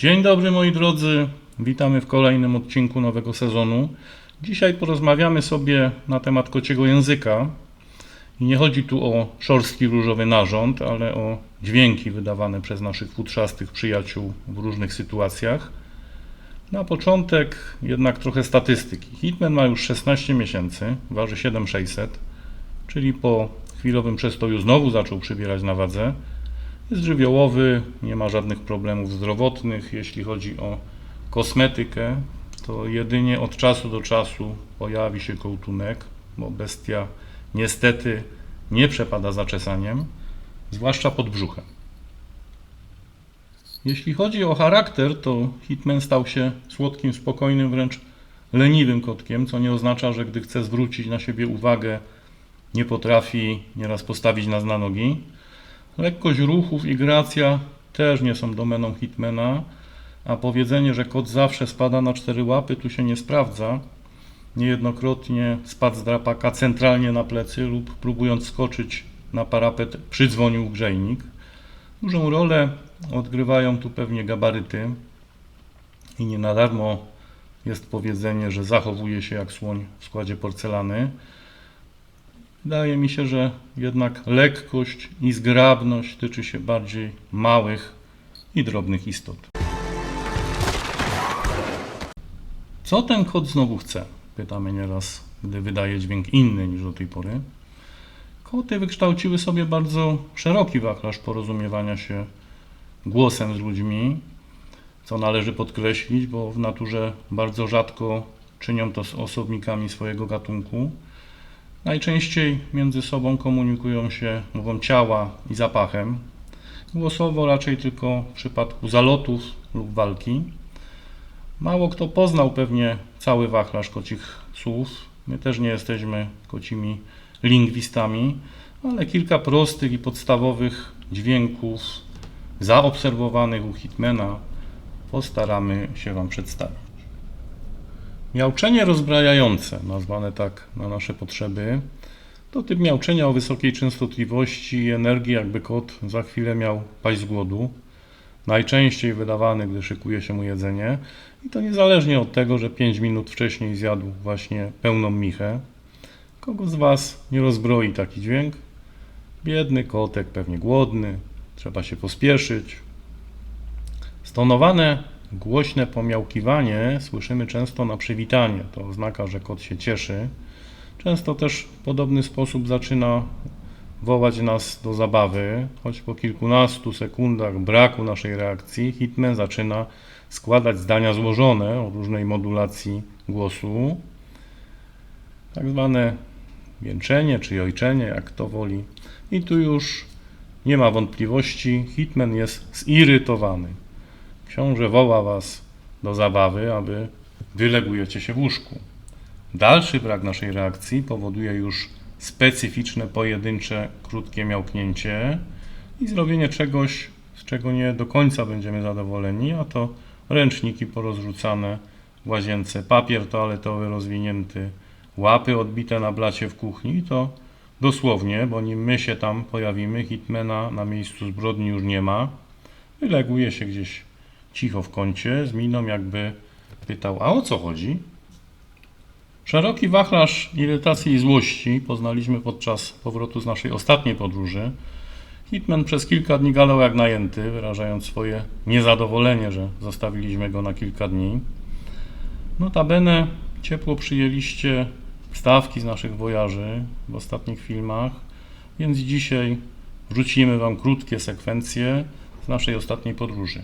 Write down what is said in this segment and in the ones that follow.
Dzień dobry moi drodzy, witamy w kolejnym odcinku nowego sezonu. Dzisiaj porozmawiamy sobie na temat kociego języka. I nie chodzi tu o szorstki różowy narząd, ale o dźwięki wydawane przez naszych futrzastych przyjaciół w różnych sytuacjach. Na początek jednak trochę statystyki. Hitman ma już 16 miesięcy, waży 7600, czyli po chwilowym przestoju znowu zaczął przybierać na wadze. Jest żywiołowy, nie ma żadnych problemów zdrowotnych. Jeśli chodzi o kosmetykę, to jedynie od czasu do czasu pojawi się kołtunek, bo bestia niestety nie przepada zaczesaniem, zwłaszcza pod brzuchem. Jeśli chodzi o charakter, to Hitman stał się słodkim, spokojnym, wręcz leniwym kotkiem, co nie oznacza, że gdy chce zwrócić na siebie uwagę, nie potrafi nieraz postawić nas na nogi. Lekkość ruchów i gracja też nie są domeną Hitmana, a powiedzenie, że kot zawsze spada na cztery łapy, tu się nie sprawdza. Niejednokrotnie spadł z drapaka centralnie na plecy lub próbując skoczyć na parapet przydzwonił grzejnik. Dużą rolę odgrywają tu pewnie gabaryty i nie na darmo jest powiedzenie, że zachowuje się jak słoń w składzie porcelany. Wydaje mi się, że jednak lekkość i zgrabność tyczy się bardziej małych i drobnych istot. Co ten kot znowu chce? Pytamy nieraz, gdy wydaje dźwięk inny niż do tej pory. Koty wykształciły sobie bardzo szeroki wachlarz porozumiewania się głosem z ludźmi, co należy podkreślić, bo w naturze bardzo rzadko czynią to z osobnikami swojego gatunku. Najczęściej między sobą komunikują się mową ciała i zapachem. Głosowo raczej tylko w przypadku zalotów lub walki. Mało kto poznał pewnie cały wachlarz kocich słów. My też nie jesteśmy kocimi lingwistami, ale kilka prostych i podstawowych dźwięków zaobserwowanych u Hitmana postaramy się Wam przedstawić. Miauczenie rozbrajające, nazwane tak na nasze potrzeby, to typ miauczenia o wysokiej częstotliwości i energii, jakby kot za chwilę miał paść z głodu. Najczęściej wydawany, gdy szykuje się mu jedzenie i to niezależnie od tego, że 5 minut wcześniej zjadł właśnie pełną michę. Kogo z Was nie rozbroi taki dźwięk? Biedny kotek, pewnie głodny, trzeba się pospieszyć. Stonowane Głośne pomiałkiwanie słyszymy często na przywitanie. To oznaka, że kot się cieszy. Często też w podobny sposób zaczyna wołać nas do zabawy, choć po kilkunastu sekundach braku naszej reakcji Hitman zaczyna składać zdania złożone o różnej modulacji głosu. Tak zwane jęczenie czy jojczenie, jak kto woli. I tu już nie ma wątpliwości, Hitman jest zirytowany. Książę woła was do zabawy, aby wylegujecie się w łóżku. Dalszy brak naszej reakcji powoduje już specyficzne, pojedyncze, krótkie miałknięcie i zrobienie czegoś, z czego nie do końca będziemy zadowoleni, a to ręczniki porozrzucane w łazience, papier toaletowy rozwinięty, łapy odbite na blacie w kuchni to dosłownie, bo nim my się tam pojawimy, hitmana na miejscu zbrodni już nie ma, wyleguje się gdzieś cicho w kącie, z miną jakby pytał, a o co chodzi? Szeroki wachlarz irytacji i złości poznaliśmy podczas powrotu z naszej ostatniej podróży. Hitman przez kilka dni galał jak najęty, wyrażając swoje niezadowolenie, że zostawiliśmy go na kilka dni. Notabene ciepło przyjęliście wstawki z naszych wojaży w ostatnich filmach, więc dzisiaj wrzucimy Wam krótkie sekwencje z naszej ostatniej podróży.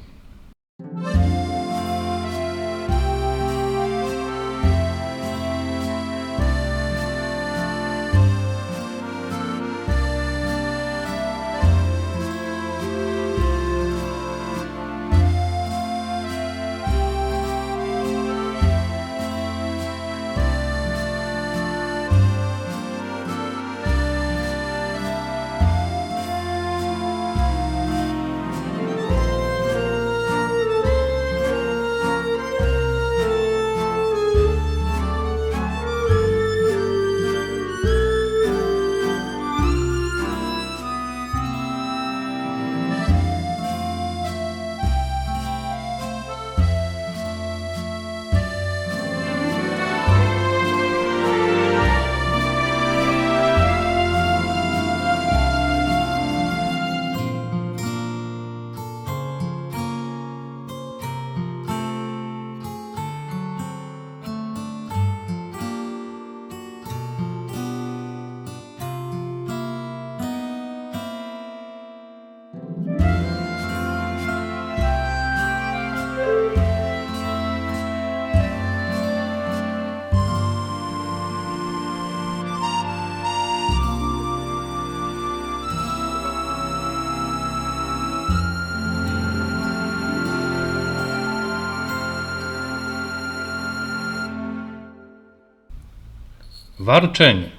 Warczenie.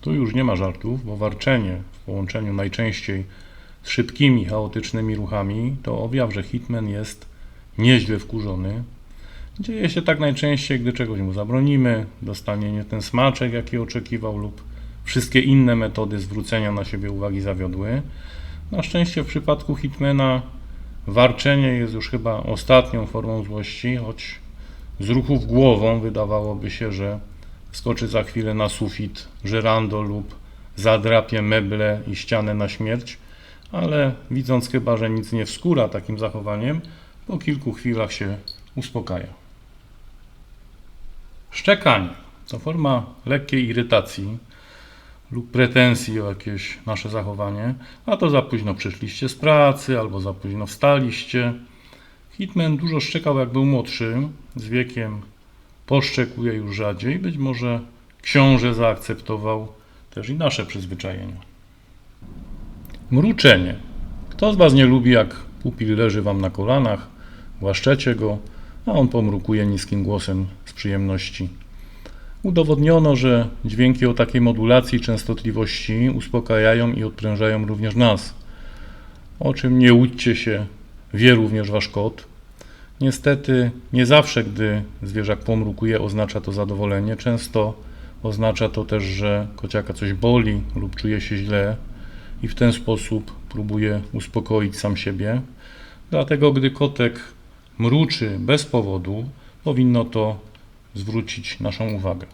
Tu już nie ma żartów, bo warczenie w połączeniu najczęściej z szybkimi, chaotycznymi ruchami to objaw, że hitman jest nieźle wkurzony. Dzieje się tak najczęściej, gdy czegoś mu zabronimy, dostanie nie ten smaczek, jaki oczekiwał, lub wszystkie inne metody zwrócenia na siebie uwagi zawiodły. Na szczęście w przypadku hitmana warczenie jest już chyba ostatnią formą złości, choć z ruchów głową wydawałoby się, że skoczy za chwilę na sufit żerando lub zadrapie meble i ścianę na śmierć, ale widząc chyba, że nic nie wskóra takim zachowaniem, po kilku chwilach się uspokaja. Szczekanie to forma lekkiej irytacji lub pretensji o jakieś nasze zachowanie, a to za późno przyszliście z pracy albo za późno wstaliście. Hitman dużo szczekał jak był młodszy, z wiekiem poszczekuje już rzadziej, być może książę zaakceptował też i nasze przyzwyczajenia. Mruczenie. Kto z Was nie lubi, jak pupil leży Wam na kolanach, głaszczecie go, a on pomrukuje niskim głosem z przyjemności. Udowodniono, że dźwięki o takiej modulacji częstotliwości uspokajają i odprężają również nas. O czym nie łudźcie się, wie również Wasz kot. Niestety, nie zawsze, gdy zwierzak pomrukuje, oznacza to zadowolenie. Często oznacza to też, że kociaka coś boli lub czuje się źle i w ten sposób próbuje uspokoić sam siebie. Dlatego, gdy kotek mruczy bez powodu, powinno to zwrócić naszą uwagę.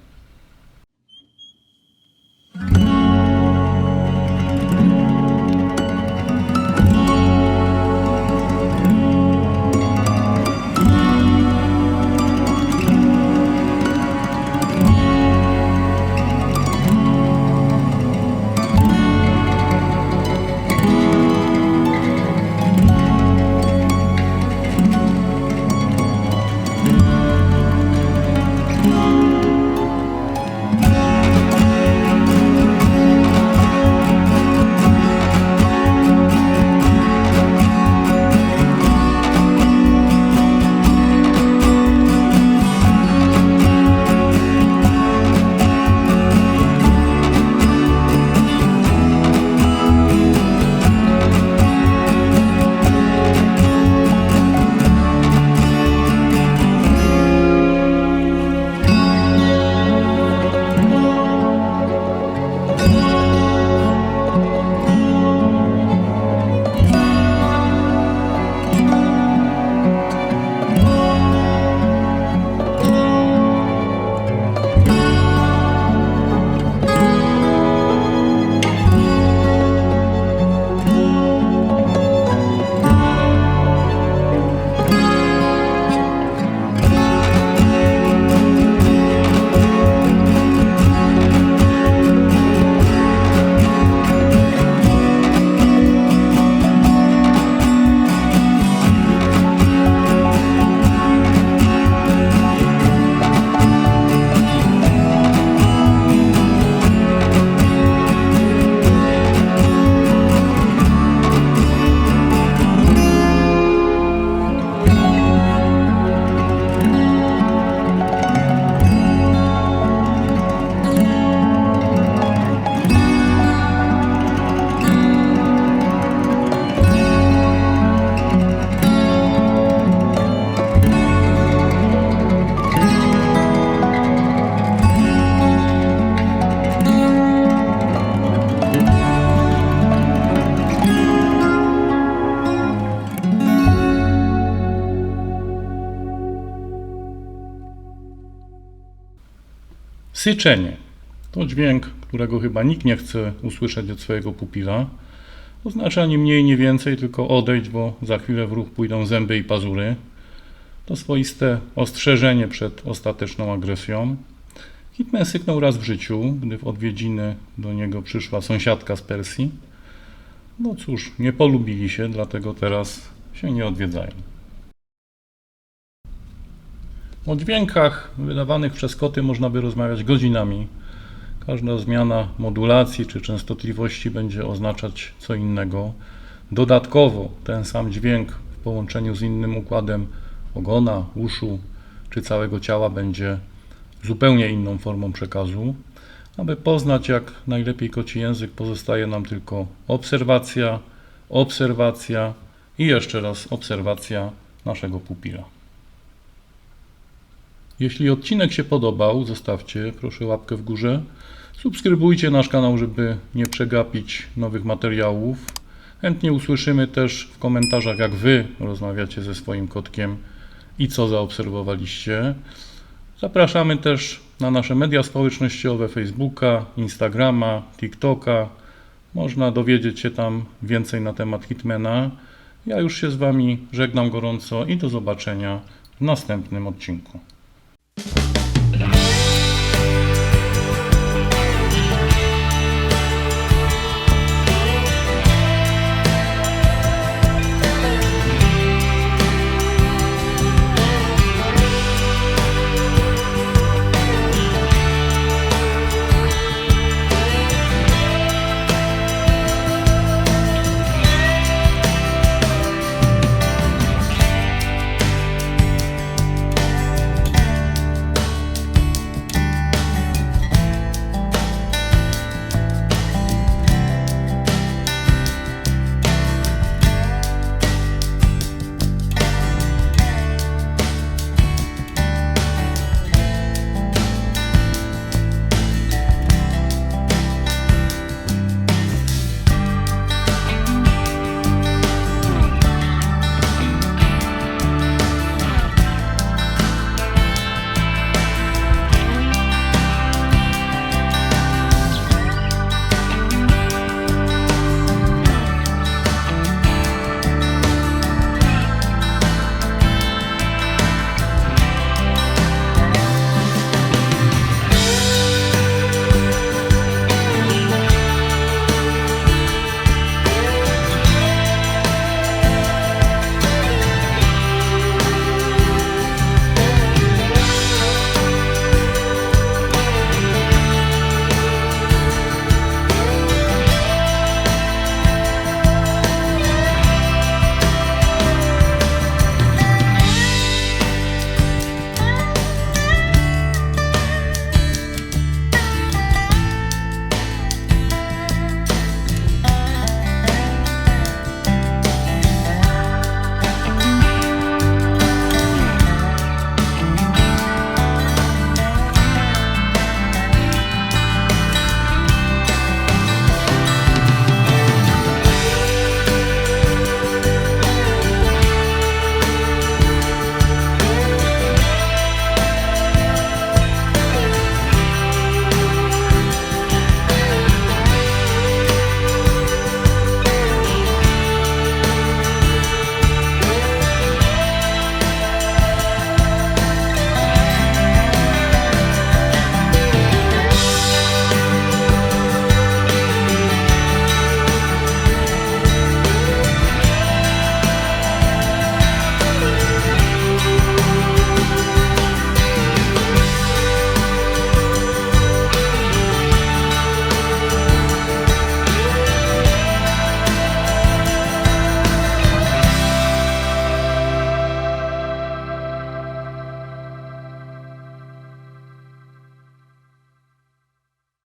Syczenie to dźwięk, którego chyba nikt nie chce usłyszeć od swojego pupila. Oznacza ni mniej, ni więcej, tylko odejdź, bo za chwilę w ruch pójdą zęby i pazury. To swoiste ostrzeżenie przed ostateczną agresją. Hitman syknął raz w życiu, gdy w odwiedziny do niego przyszła sąsiadka z Persji. No cóż, nie polubili się, dlatego teraz się nie odwiedzają. O dźwiękach wydawanych przez koty można by rozmawiać godzinami. Każda zmiana modulacji czy częstotliwości będzie oznaczać co innego. Dodatkowo ten sam dźwięk w połączeniu z innym układem ogona, uszu czy całego ciała będzie zupełnie inną formą przekazu. Aby poznać jak najlepiej koci język, pozostaje nam tylko obserwacja, obserwacja i jeszcze raz obserwacja naszego pupila. Jeśli odcinek się podobał, zostawcie proszę łapkę w górze. Subskrybujcie nasz kanał, żeby nie przegapić nowych materiałów. Chętnie usłyszymy też w komentarzach, jak Wy rozmawiacie ze swoim kotkiem i co zaobserwowaliście. Zapraszamy też na nasze media społecznościowe: Facebooka, Instagrama, TikToka. Można dowiedzieć się tam więcej na temat Hitmana. Ja już się z Wami żegnam gorąco i do zobaczenia w następnym odcinku. Bye.